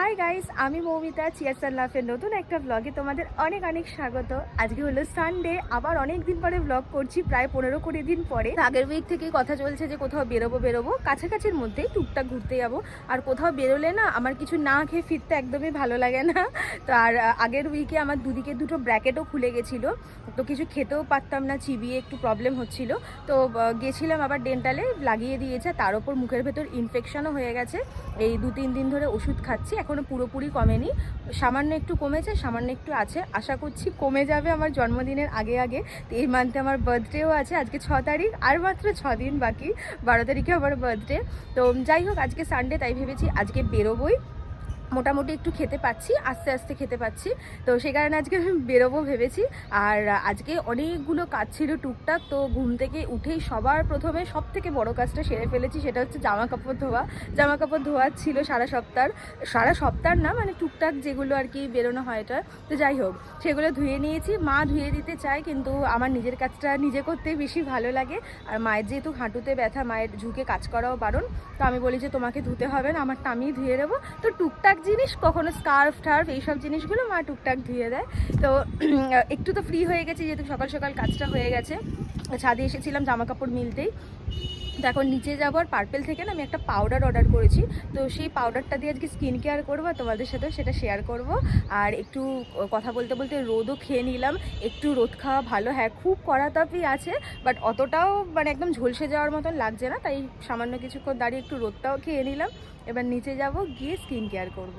Hi guys আমি Moumita and লাফের নতুন একটা ব্লগে তোমাদের অনেক অনেক স্বাগত। আজকে হলো সানডে আবার অনেক দিন পরে ব্লগ করছি, প্রায় পনেরো কুড়ি দিন পরে। আগের উইক থেকেই কথা চলছে যে কোথাও বেরোবো বেরোবো। কাছাকাছির মধ্যেই টুকটাক ঘুরতে যাব। আর কোথাও বেরোলে না, আমার কিছু না খেয়ে ফিরতে একদমই ভালো লাগে না। তো আর আগের উইকে আমার দুদিকে দুটো ব্র্যাকেটও খুলে গেছিল। তো কিছু খেতেও পারতাম না, চিবিয়ে একটু প্রবলেম হচ্ছিল। তো গেছিলাম আবার ডেন্টালে লাগিয়ে দিয়েছে। তার ওপর মুখের ভেতর ইনফেকশনও হয়ে গেছে। এই দু তিন দিন ধরে ওষুধ খাচ্ছি। এখনও পুরোপুরি কমেনি। সামান্য একটু কমেছে, সামান্য একটু আছে। আশা করছি কমে যাবে আমার জন্মদিনের আগে আগে। তো এই মান্থে আমার বার্থডেও আছে, আজকে ছ তারিখ, আর মাত্র ছ দিন বাকি। বারো তারিখে আমার বার্থডে তো যাই হোক, আজকে সানডে তাই ভেবেছি আজকে বেরোবই। মোটামুটি একটু খেতে পাচ্ছি, আস্তে আস্তে খেতে পাচ্ছি। তো সেই কারণে আজকে আমি বেরোবো ভেবেছি। আর আজকে অনেকগুলো কাজ ছিল টুকটাক, তো ঘুম থেকে উঠেই সবার প্রথমে সব থেকে বড় কাজটা সেরে ফেলেছি, সেটা হচ্ছে জামা কাপড় ধোয়া। জামা কাপড় ধোয়ার ছিল সারা সপ্তাহ সারা সপ্তাহ না মানে টুকটাক যেগুলো আর কি বেরোনো হয় এটা। তো যাই হোক, সেগুলো ধুয়ে নিয়েছি। মা ধুয়ে দিতে চায়, কিন্তু আমার নিজের কাজটা নিজে করতে বেশি ভালো লাগে। আর মায়ের যেহেতু হাঁটুতে ব্যথা, মায়ের ঝুঁকে কাজ করাও বারণ, তো আমি বলি যে তোমাকে ধুতে হবে না, আমারটা আমিই ধুয়ে দেবো তো টুকটাক জিনিস, কখনো স্কার্ফ টার্ফ এইসব জিনিসগুলো মা টুকটাক ধুয়ে দেয়। তো, একটু তো ফ্রি হয়ে গেছি, যেহেতু সকাল সকাল কাজটা হয়ে গেছে। ছাদে এসেছিলাম জামা কাপড় মিলতেই। তো এখন নিচে যাব আর পার্পেল থেকে না আমি একটা পাউডার অর্ডার করেছি। তো সেই পাউডারটা দিয়ে আজকে স্কিন কেয়ার করব তোমাদের সাথেও সেটা শেয়ার করব। আর একটু কথা বলতে বলতে রোদও খেয়ে নিলাম। একটু রোদ খাওয়া ভালো। হ্যাঁ খুব কড়া তাপই আছে বাট অতটাও মানে একদম ঝলসে যাওয়ার মতন লাগছে না। তাই সামান্য কিছুক্ষণ দাঁড়িয়ে একটু রোদটাও খেয়ে নিলাম। এবার নিচে যাব, গিয়ে স্কিন কেয়ার করব।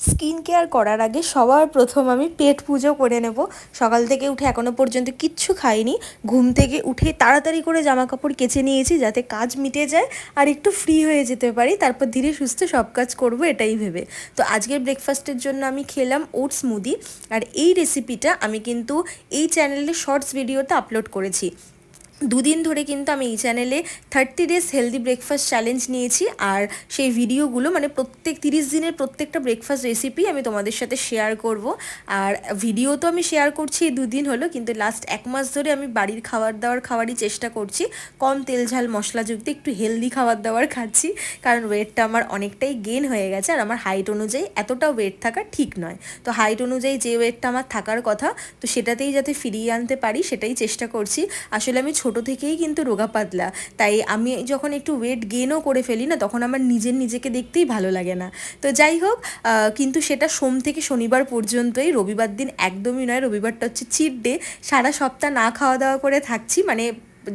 স্কিন কেয়ার করার আগে সবার প্রথম আমি পেট পুজো করে নেব। সকাল থেকে উঠে এখনও পর্যন্ত কিচ্ছু খাইনি। ঘুম থেকে উঠে তাড়াতাড়ি করে জামা কাপড় কেচে নিয়েছি যাতে কাজ মিটে যায় আর একটু ফ্রি হয়ে যেতে পারি। তারপর ধীরে সুস্থে সব কাজ করব এটাই ভেবে। তো আজকের ব্রেকফাস্টের জন্য আমি খেলাম ওটস মুদি আর এই রেসিপিটা আমি কিন্তু এই চ্যানেলে শর্টস ভিডিওতে আপলোড করেছি। দুদিন ধরে কিন্তু আমি এই চ্যানেলে thirty days healthy breakfast challenge নিয়েছি। আর সেই ভিডিওগুলো মানে প্রত্যেক তিরিশ দিনের প্রত্যেকটা ব্রেকফাস্ট রেসিপি আমি তোমাদের সাথে শেয়ার করব। আর ভিডিও তো আমি শেয়ার করছি, এই দুদিন হলো, কিন্তু লাস্ট এক মাস ধরে আমি বাড়ির খাবার দাবার খাওয়ারই চেষ্টা করছি। কম তেল ঝাল মশলাযুক্ত একটু হেলদি খাবার দাবার খাচ্ছি, কারণ ওয়েটটা আমার অনেকটাই গেন হয়ে গেছে। আর আমার হাইট অনুযায়ী এতটা ওয়েট থাকা ঠিক নয়। তো হাইট অনুযায়ী যে ওয়েটটা আমার থাকার কথা, তো সেটাতেই যাতে ফিরিয়ে আনতে পারি, সেটাই চেষ্টা করছি। আসলে আমি ছোট থেকেই কিন্তু রোগা পাতলা। তাই আমি যখন একটু ওয়েট গেনও করে ফেলি না, তখন আমার নিজের নিজেকে দেখতেই ভালো লাগে না। তো যাই হোক কিন্তু সেটা সোম থেকে শনিবার পর্যন্তই, রবিবার দিন একদমই নয়, রবিবারটা হচ্ছে চিট ডে সারা সপ্তাহ না খাওয়া দাওয়া করে থাকছি মানে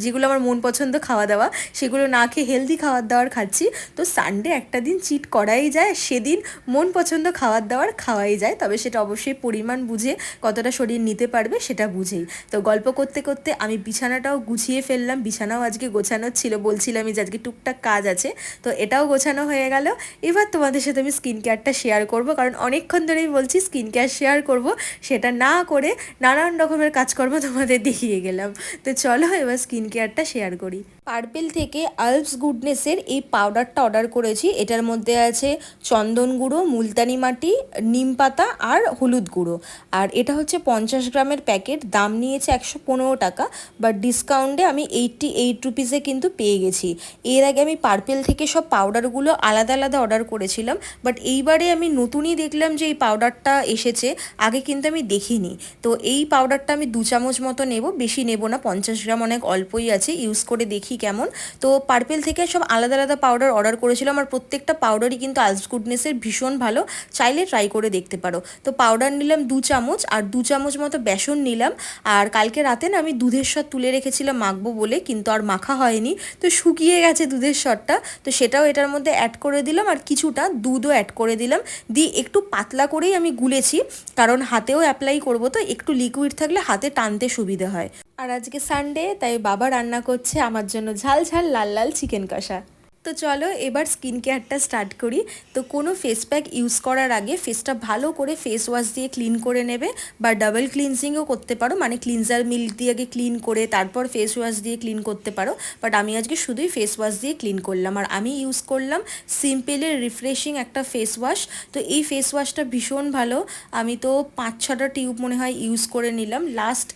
যেগুলো আমার মন পছন্দ খাওয়া দাওয়া, সেগুলো না খেয়ে হেলদি খাবার দাবার খাচ্ছি। তো সানডে একটা দিন চিট করাই যায়, সেদিন মন পছন্দ খাবার দাবার খাওয়াই যায়, তবে সেটা অবশ্যই পরিমাণ বুঝে কতটা শরীর নিতে পারবে সেটা বুঝেই। তো গল্প করতে করতে আমি বিছানাটাও গুছিয়ে ফেললাম, বিছানাও আজকে গোছানো ছিল বলছিলামই যে আজকে টুকটাক কাজ আছে, তো এটাও গোছানো হয়ে গেল। এবার তোমাদের সাথে আমি স্কিন কেয়ারটা শেয়ার করব, কারণ অনেকক্ষণ ধরেই বলছি স্কিন কেয়ার শেয়ার করব, সেটা না করে নানান রকমের কাজকর্ম তোমাদের দেখিয়ে গেলাম। তো চলো এবার স্কিন কেয়ারটা শেয়ার করি পার্পেল থেকে আলপস গুডনেসের এই পাউডারটা অর্ডার করেছি। এটার মধ্যে আছে চন্দন গুঁড়ো, মুলতানি মাটি, নিম পাতা আর হলুদ গুঁড়ো। আর এটা হচ্ছে পঞ্চাশ গ্রামের প্যাকেট, দাম নিয়েছে একশো পনেরো টাকা বাট ডিসকাউন্টে আমি এইটটি এইট রুপিসে কিন্তু পেয়ে গেছি। এর আগে আমি পার্পেল থেকে সব পাউডারগুলো আলাদা আলাদা অর্ডার করেছিলাম বাট এইবারে আমি নতুনই দেখলাম যে এই পাউডারটা এসেছে, আগে কিন্তু আমি দেখিনি। তো এই পাউডারটা আমি দু চামচ মতো নেব, বেশি নেব না, পঞ্চাশ গ্রাম অনেক অল্পই আছে ইউজ করে দেখি কেমন? তো পার্পেল থেকে সব আলাদা আলাদা পাউডার অর্ডার করেছিলাম আর প্রত্যেকটা পাউডারই কিন্তু আলস গুডনেসের ভীষণ ভালো। চাইলে ট্রাই করে দেখতে পারো। তো পাউডার নিলাম দু চামচ আর দু চামচ মতো বেসন নিলাম। আর কালকে রাতে না আমি দুধের স্বর তুলে রেখেছিলাম মাখবো বলে, কিন্তু আর মাখা হয়নি। তো শুকিয়ে গেছে দুধের স্বরটা তো সেটাও এটার মধ্যে অ্যাড করে দিলাম আর কিছুটা দুধও অ্যাড করে দিলাম। দিয়ে একটু পাতলা করেই আমি গুলেছি। কারণ হাতেও অ্যাপ্লাই করব, তো একটু লিকুইড থাকলে হাতে টানতে সুবিধে হয়। আর আজকে সানডে তাই বাবা রান্না করছে আমার জন্য ঝাল ঝাল লাল লাল চিকেন কষা। তো চলো, এবার স্কিন কেয়ারটা স্টার্ট করি। তো কোনো ফেস প্যাক ইউজ করার আগে ফেসটা ভালো করে ফেস ওয়াশ দিয়ে ক্লিন করে নেবে বা ডাবল ক্লিনজিংও করতে পারো। মানে ক্লিনজার মিল্ক দিয়ে আগে ক্লিন করে তারপর ফেস ওয়াশ দিয়ে ক্লিন করতে পারো। বাট আমি আজকে শুধুই ফেস ওয়াশ দিয়ে ক্লিন করলাম। আর আমি ইউজ করলাম সিম্পলের রিফ্রেশিং একটা ফেস ওয়াশ তো এই ফেস ওয়াশটা ভীষণ ভালো। আমি তো পাঁচ ছটা টিউব মনে হয় ইউজ করে নিলাম। লাস্ট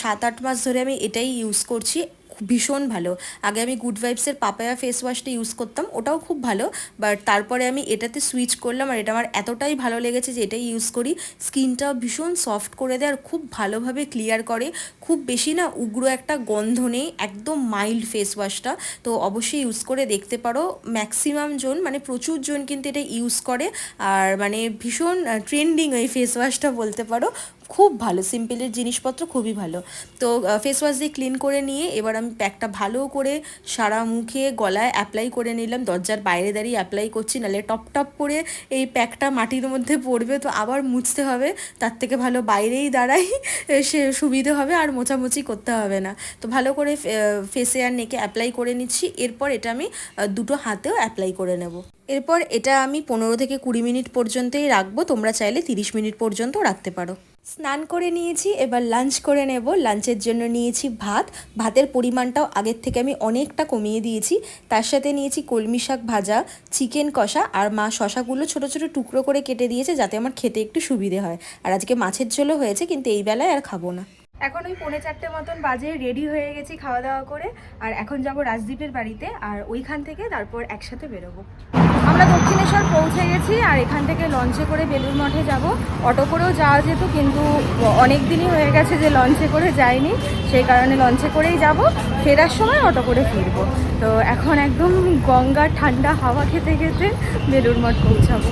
সাত আট মাস ধরে আমি এটাই ইউজ করছি। ভীষণ ভালো। আগে আমি গুড ভাইবসের পাপায়া ফেস ওয়াশটা ইউজ করতাম, ওটাও খুব ভালো। বাট তারপরে আমি এটাতে সুইচ করলাম আর এটা আমার এতটাই ভালো লেগেছে যে এটাই ইউজ করি। স্কিনটা ভীষণ সফট করে দেয় আর খুব ভালোভাবে ক্লিয়ার করে। খুব বেশি না উগ্র একটা গন্ধ নেই, একদম মাইল্ড ফেস ওয়াশটা তো অবশ্যই ইউজ করে দেখতে পারো। ম্যাক্সিমাম জন মানে প্রচুর জন কিন্তু এটা ইউজ করে। আর মানে ভীষণ ট্রেন্ডিং এই ফেস ওয়াশটা বলতে পারো। খুব ভালো, সিম্পলের জিনিসপত্র খুবই ভালো। তো ফেস ওয়াশ দিয়ে ক্লিন করে নিয়ে এবার আমি প্যাকটা ভালো করে সারা মুখে গলায় অ্যাপ্লাই করে নিলাম। দরজার বাইরে দাঁড়িয়ে অ্যাপ্লাই করছি, নাহলে টপ টপ করে এই প্যাকটা মাটির মধ্যে পড়বে, তো আবার মুছতে হবে। তার থেকে ভালো বাইরেই দাঁড়াই সে সুবিধে হবে আর মোছামুছি করতে হবে না। তো ভালো করে ফেসে আর নেকে অ্যাপ্লাই করে নিচ্ছি। এরপর এটা আমি দুটো হাতেও অ্যাপ্লাই করে নেব। এরপর এটা আমি পনেরো থেকে কুড়ি মিনিট পর্যন্তই রাখব। তোমরা চাইলে তিরিশ মিনিট পর্যন্ত রাখতে পারো। স্নান করে নিয়েছি, এবার লাঞ্চ করে নেব। লাঞ্চের জন্য নিয়েছি ভাত। ভাতের পরিমাণটাও আগের থেকে আমি অনেকটা কমিয়ে দিয়েছি। তার সাথে নিয়েছি কলমি শাক ভাজা, চিকেন কষা আর মা শশাগুলো ছোট ছোট টুকরো করে কেটে দিয়েছে যাতে আমার খেতে একটু সুবিধে হয়। আর আজকে মাছের ঝোলও হয়েছে, কিন্তু এই বেলায় আর খাব না। এখন ওই পৌনে চারটে মতন বাজে রেডি হয়ে গেছি খাওয়া দাওয়া করে। আর এখন যাব রাজদ্বীপের বাড়িতে, আর ওইখান থেকে তারপর একসাথে বেরোবো। আমরা দক্ষিণেশ্বর পৌঁছে গেছি, আর এখান থেকে লঞ্চে করে বেলুর মঠে যাব। অটো করেও যাওয়া যেত, কিন্তু অনেক দিনই হয়ে গেছে যে লঞ্চে করে যাইনি। সেই কারণে লঞ্চে করেই যাব। ফেরার সময় অটো করে ফিরবো। তো এখন একদম গঙ্গার ঠান্ডা হাওয়া খেতে খেতে বেলুর মঠ পৌঁছাবো।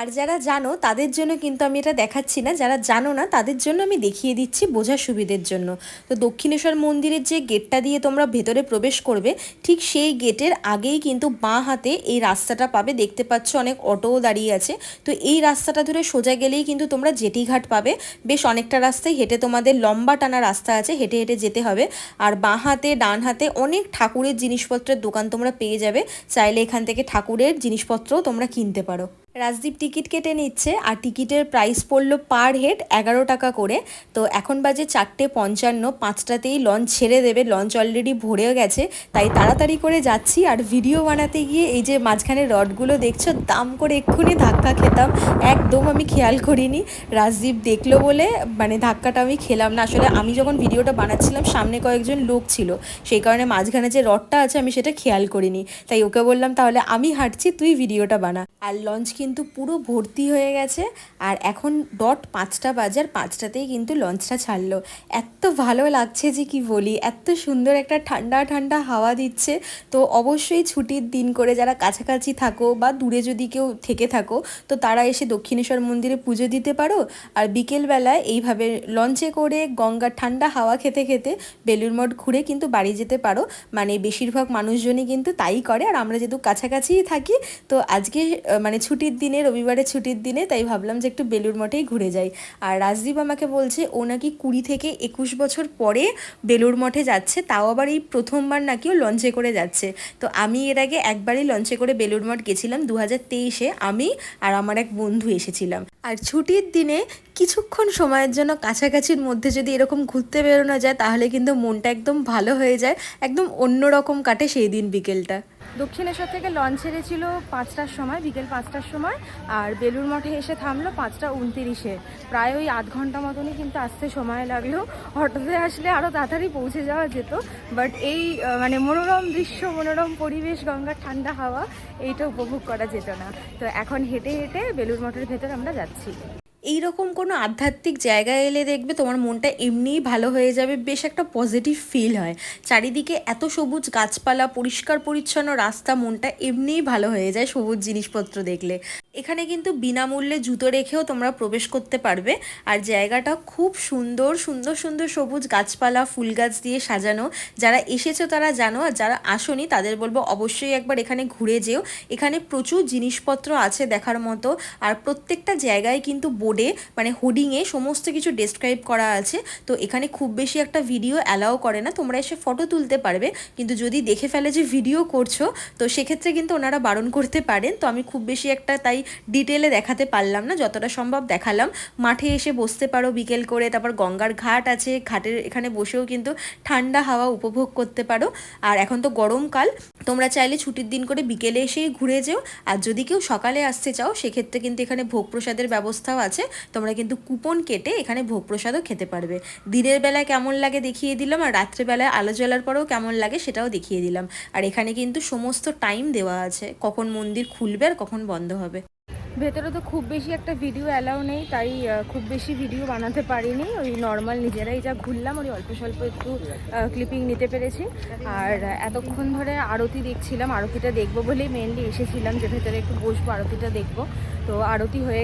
আর যারা জানো, তাদের জন্য কিন্তু আমি এটা দেখাচ্ছি না। যারা জানো না, তাদের জন্য আমি দেখিয়ে দিচ্ছি বোঝার সুবিধের জন্য। তো দক্ষিণেশ্বর মন্দিরের যে গেটটা দিয়ে তোমরা ভেতরে প্রবেশ করবে, ঠিক সেই গেটের আগেই কিন্তু বাঁ হাতে এই রাস্তাটা পাবে। দেখতে পাচ্ছ অনেক অটোও দাঁড়িয়ে আছে। তো এই রাস্তাটা ধরে সোজা গেলেই কিন্তু তোমরা জেটিঘাট পাবে। বেশ অনেকটা রাস্তায় হেঁটে তোমাদের লম্বা টানা রাস্তা আছে, হেঁটে হেঁটে যেতে হবে। আর বাঁ হাতে, ডান হাতে অনেক ঠাকুরের জিনিসপত্রের দোকান তোমরা পেয়ে যাবে। চাইলে এখান থেকে ঠাকুরের জিনিসপত্রও তোমরা কিনতে পারো। রাজদীপ টিকিট কেটে নিচ্ছে আর টিকিটের প্রাইস পড়ল পার হেড এগারো টাকা করে। তো এখন বাজে চারটে পঞ্চান্ন, পাঁচটাতেই লঞ্চ ছেড়ে দেবে। লঞ্চ অলরেডি ভরেও গেছে, তাই তাড়াতাড়ি করে যাচ্ছি। আর ভিডিও বানাতে গিয়ে এই যে মাঝখানে রডগুলো দেখছ, দাম করে এক্ষুনি ধাক্কা খেতাম। একদম আমি খেয়াল করিনি। রাজদীপ দেখল বলে মানে ধাক্কাটা আমি খেলাম না। আসলে আমি যখন ভিডিওটা বানাচ্ছিলাম, সামনে কয়েকজন লোক ছিল। সেই কারণে মাঝখানে যে রডটা আছে, আমি সেটা খেয়াল করিনি। তাই ওকে বললাম, তাহলে আমি হাঁটছি, তুই ভিডিওটা বানা। আর লঞ্চ কিন্তু পুরো ভর্তি হয়ে গেছে। আর এখন ডট পাঁচটা বাজার, পাঁচটাতেই কিন্তু লঞ্চটা ছাড়লো। এত ভালো লাগছে যে কি বলি এত সুন্দর একটা ঠান্ডা ঠান্ডা হাওয়া দিচ্ছে। তো অবশ্যই ছুটির দিন করে যারা কাছাকাছি থাকো বা দূরে যদি কেউ থেকে থাকো, তো তারা এসে দক্ষিণেশ্বর মন্দিরে পুজো দিতে পারো। আর বিকেলবেলায় এইভাবে লঞ্চে করে গঙ্গার ঠান্ডা হাওয়া খেতে খেতে বেলুর মঠ ঘুরে কিন্তু বাড়ি যেতে পারো। মানে বেশিরভাগ মানুষজনই কিন্তু তাই করে। আর আমরা যেহেতু কাছাকাছিই থাকি, তো আজকে মানে ছুটির দিনে, রবিবারের ছুটির দিনে তাই ভাবলাম যে একটু বেলুর মঠেই ঘুরে যাই। আর রাজদীপ আমাকে বলছে, ও নাকি কুড়ি থেকে একুশ বছর পরে বেলুর মঠে যাচ্ছে, তাও আবার এই প্রথমবার নাকি ও লঞ্চে করে যাচ্ছে। তো আমি এর আগে একবারই লঞ্চে করে বেলুর মঠ গেছিলাম দু হাজার তেইশে, আমি আর আমার এক বন্ধু এসেছিলাম। আর ছুটির দিনে কিছুক্ষণ সময়ের জন্য কাছাকাছির মধ্যে যদি এরকম ঘুরতে বেরোনো যায়, তাহলে কিন্তু মনটা একদম ভালো হয়ে যায়, একদম অন্যরকম কাটে সেই দিন বিকেলটা। দক্ষিণেশ্বর থেকে লঞ্চ ছেড়েছিল পাঁচটার সময়, বিকেল পাঁচটার সময়, আর বেলুর মঠে এসে থামলো পাঁচটা উনতিরিশে। প্রায় ওই আধ ঘণ্টা মতনই কিন্তু আসতে সময় লাগল। অটোতে আসলে আরও তাড়াতাড়ি পৌঁছে যাওয়া যেত বাট এই মানে মনোরম দৃশ্য, মনোরম পরিবেশ গঙ্গার ঠান্ডা হাওয়া, এইটা উপভোগ করা যেত না। তো এখন হেঁটে হেঁটে বেলুর মঠের ভেতর আমরা যাচ্ছি। এইরকম কোনো আধ্যাত্মিক জায়গায় এলে দেখবে তোমার মনটা এমনিই ভালো হয়ে যাবে, বেশ একটা পজিটিভ ফিল হয়। চারিদিকে এত সবুজ গাছপালা পরিষ্কার পরিচ্ছন্ন রাস্তা, মনটা এমনিই ভালো হয়ে যায় সবুজ জিনিসপত্র দেখলে। এখানে কিন্তু বিনামূল্যে জুতো রেখেও তোমরা প্রবেশ করতে পারবে। আর জায়গাটা খুব সুন্দর সুন্দর সুন্দর সবুজ গাছপালা, ফুল গাছ দিয়ে সাজানো। যারা এসেছ তারা জানো, আর যারা আসোনি তাদের বলব অবশ্যই একবার এখানে ঘুরে যেও। এখানে প্রচুর জিনিসপত্র আছে দেখার মতো। আর প্রত্যেকটা জায়গায় কিন্তু বোর্ডে মানে হোর্ডিংয়ে সমস্ত কিছু ডেসক্রাইব করা আছে। তো এখানে খুব বেশি একটা ভিডিও অ্যালাও করে না, তোমরা এসে ফটো তুলতে পারবে। কিন্তু যদি দেখে ফেলে যে ভিডিও করছ, তো সেক্ষেত্রে কিন্তু ওনারা বারণ করতে পারেন। তো আমি খুব বেশি একটা তাই ডিটেলে দেখাতে পারলাম না, যতটা সম্ভব দেখালাম। মাঠে এসে বসতে পারো বিকেল করে, তারপর গঙ্গার ঘাট আছে, ঘাটের এখানে বসেও কিন্তু ঠান্ডা হাওয়া উপভোগ করতে পারো। আর এখন তো গরমকাল তোমরা চাইলে ছুটির দিন করে বিকেলে এসেই ঘুরে যেও। আর যদি কেউ সকালে আসতে চাও, সেক্ষেত্রে কিন্তু এখানে ভোগ প্রসাদের ব্যবস্থাও আছে। তোমরা কিন্তু কুপন কেটে এখানে ভোগ প্রসাদও খেতে পারবে। দিনের বেলায় কেমন লাগে দেখিয়ে দিলাম, আর রাত্রেবেলায় আলো জ্বলার পরেও কেমন লাগে সেটাও দেখিয়ে দিলাম। আর এখানে কিন্তু সমস্ত টাইম দেওয়া আছে। কখন মন্দির খুলবে আর কখন বন্ধ হবে। ভেতরে তো খুব বেশি একটা ভিডিও অ্যালাউ নেই তাই খুব বেশি ভিডিও বানাতে পারিনি। ওই নর্মাল নিজেরাই যা ঘুরলাম ওই অল্প স্বল্প একটু ক্লিপিং নিতে পেরেছি। আর এতক্ষণ ধরে আরতি দেখছিলাম আরতিটা দেখব বলেই মেনলি এসেছিলাম যে ভেতরে একটু বসবো আরতিটা দেখব। তো আরতি হয়ে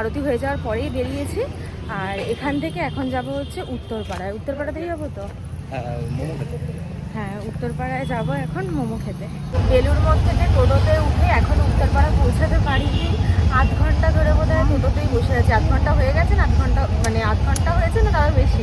আরতি হয়ে যাওয়ার পরেই বেরিয়েছি। আর এখান থেকে এখন যাব হচ্ছে উত্তরপাড়ায়। উত্তরপাড়াতেই যাব তো? হ্যাঁ হ্যাঁ উত্তরপাড়ায় যাব এখন মোমো খেতে। বেলুর মঠ থেকে টোটোতে উঠে এখন উত্তরপাড়া পৌঁছাতে পারিনি আধ ঘণ্টা ধরে বোধ হয় টোটোতেই বসে আছে আধ ঘণ্টা হয়ে গেছে না আধ ঘণ্টা মানে আধ ঘণ্টা হয়েছে না তার বেশি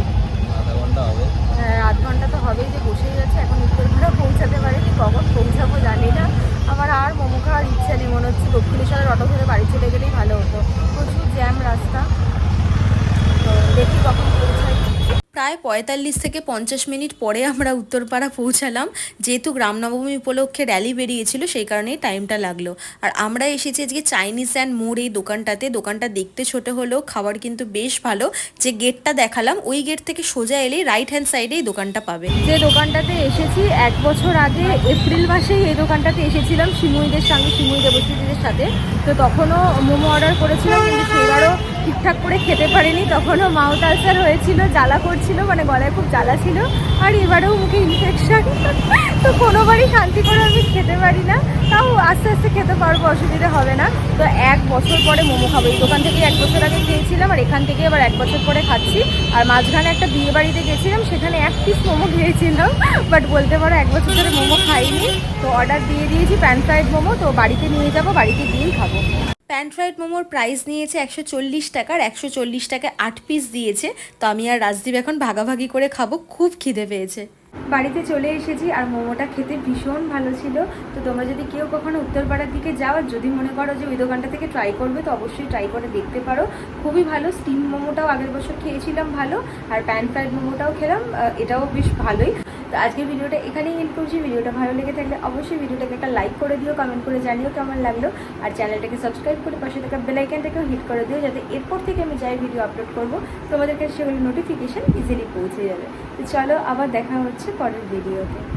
আধা ঘণ্টা হবে হ্যাঁ আধ ঘণ্টা তো হবেই যে বসেই আছে এখন উত্তরপাড়া পৌঁছাতে পারিনি কখন পৌঁছাবো জানি না আমার আর মোমো খাওয়ার ইচ্ছা নেই মনে হচ্ছে দক্ষিণেশ্বরের অটো ধরে বাড়ি চলে গেলেই ভালো হতো প্রচুর জ্যাম রাস্তা তো দেখি কখন পৌঁছাই প্রায় পঁয়তাল্লিশ থেকে পঞ্চাশ মিনিট পরে আমরা উত্তরপাড়া পৌঁছালাম। যেহেতু রামনবমী উপলক্ষে র্যালি বেরিয়েছিল, সেই কারণেই টাইমটা লাগল। আর আমরা এসেছি আজকে চাইনিজ অ্যান্ড মোড় এই দোকানটাতে। দোকানটা দেখতে ছোট হলেও খাবার কিন্তু বেশ ভালো। যে গেটটা দেখালাম, ওই গেট থেকে সোজা এলেই রাইট হ্যান্ড সাইডে এই দোকানটা পাবে। যে দোকানটাতে এসেছি, এক বছর আগে এপ্রিল মাসেই এই দোকানটাতে এসেছিলাম শিমুইদের সঙ্গে, শিমুই দেবশ্রীদের সাথে। তো তখনও মোমো অর্ডার করেছিলাম, কিন্তু সেবারও ঠিকঠাক করে খেতে পারিনি। তখনও মাউথ আলসার হয়েছিল, জ্বালা করছিল মানে গলায় খুব জ্বালা ছিল। আর এবারেও মুখে ইনফেকশান তো কোনোবারই শান্তি করে আমি খেতে পারি না। তাও আস্তে আস্তে খেতে পারব, অসুবিধা হবে না। তো এক বছর পরে মোমো খাব। এই দোকান থেকে এক বছর আগে খেয়েছিলাম, আর এখান থেকে আবার এক বছর পরে খাচ্ছি। আর মাঝখানে একটা বিয়ে বাড়িতে গেছিলাম, সেখানে এক পিস মোমো খেয়েছিলাম বাট বলতে পারো এক বছর ধরে মোমো খাইনি। তো অর্ডার দিয়ে দিয়েছি প্যান ফ্রাইড মোমো। তো বাড়িতে নিয়ে যাব, বাড়িতে গিয়েই খাব। প্যান ফ্রাইড মোমোর প্রাইস নিয়েছে একশো চল্লিশ টাকার একশো চল্লিশ টাকায় আট পিস দিয়েছে। তো আমি আর রাজদীপ এখন ভাগাভাগি করে খাব, খুব খিদে পেয়েছে। বাড়িতে চলে এসেছি আর মোমোটা খেতে ভীষণ ভালো ছিল। তো তোমরা যদি কেউ কখনো উত্তরপাড়ার দিকে যাও যদি মনে করো যে ওই দোকানটা থেকে ট্রাই করবে, তো অবশ্যই ট্রাই করে দেখতে পারো। খুবই ভালো স্টিম মোমোটাও আগের বছর খেয়েছিলাম ভালো, আর প্যান ফ্রাইড মোমোটাও খেলাম এটাও বেশ ভালোই। তো আজকে ভিডিওটা এখানেই এন্ড করছি। ভিডিওটা ভালো লেগে থাকলে অবশ্যই ভিডিওটাকে একটা লাইক করে দিও কমেন্ট করে জানিও কেমন লাগল। আর চ্যানেলটাকে সাবস্ক্রাইব করে পাশে থাকা বেলাইকানটাকেও হিট করে দিও, যাতে এরপর থেকে আমি যাই ভিডিও আপলোড করব তোমাদের কাছে সেগুলো নোটিফিকেশান ইজিলি পৌঁছে যাবে। তো চলো, আবার দেখা হচ্ছে পরের ভিডিওতে